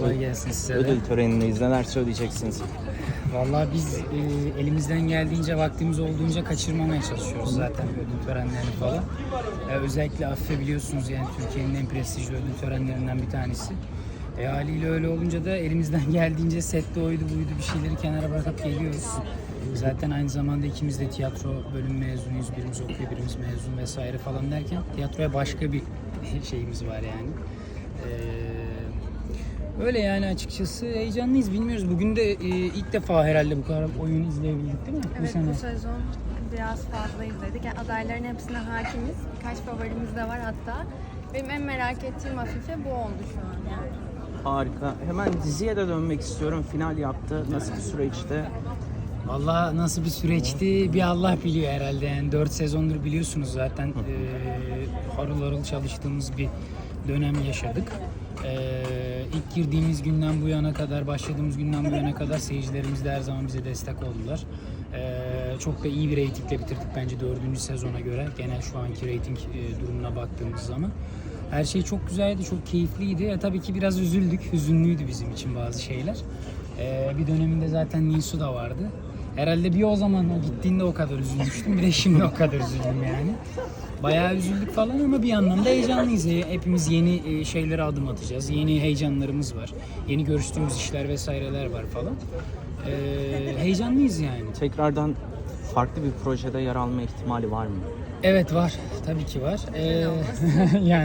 Kolay gelsin size de. Ödül törenindeyiz. Neler söyleyeceksiniz? Vallahi biz e, elimizden geldiğince vaktimiz olduğunca kaçırmamaya çalışıyoruz zaten ödül törenlerini falan. E, özellikle Afife biliyorsunuz yani Türkiye'nin en prestijli ödül törenlerinden bir tanesi. E, haliyle öyle olunca da elimizden geldiğince sette oydu buydu bir şeyleri kenara bırakıp geliyoruz. Zaten aynı zamanda ikimiz de tiyatro bölüm mezunuyuz. Birimiz okuyor, birimiz mezun vesaire falan derken tiyatroya başka bir şeyimiz var yani. Ee, öyle yani açıkçası heyecanlıyız. Bilmiyoruz. Bugün de e, ilk defa herhalde bu kadar oyun izleyebildik değil mi? Evet bu sezon biraz fazla izledik. Yani adayların hepsine hakimiz. Birkaç favorimiz de var hatta. Benim en merak ettiğim Afife bu oldu şu an yani. Harika. Hemen diziye de dönmek istiyorum. Final yaptı. Nasıl bir süreçti? Vallahi nasıl bir süreçti bir Allah biliyor herhalde. Yani 4 sezondur biliyorsunuz zaten e, harıl harıl çalıştığımız bir dönem yaşadık. E, ilk girdiğimiz günden bu yana kadar, başladığımız günden bu yana kadar seyircilerimiz de her zaman bize destek oldular. E, çok da iyi bir reytingle bitirdik bence dördüncü sezona göre. Genel şu anki reyting e, durumuna baktığımız zaman. Her şey çok güzeldi, çok keyifliydi. E, tabii ki biraz üzüldük, hüzünlüydü bizim için bazı şeyler. E, bir döneminde zaten Nisu da vardı. Herhalde bir o zaman o gittiğinde o kadar üzülmüştüm. Bir de şimdi o kadar üzüldüm yani. Bayağı üzüldük falan ama bir yandan da heyecanlıyız. E, Hepimiz yeni e, şeylere adım atacağız. Yeni heyecanlarımız var. Yeni görüştüğümüz işler vesaireler var falan. E, heyecanlıyız yani. Tekrardan farklı bir projede yer alma ihtimali var mı? Evet var. Tabii ki var. E, yani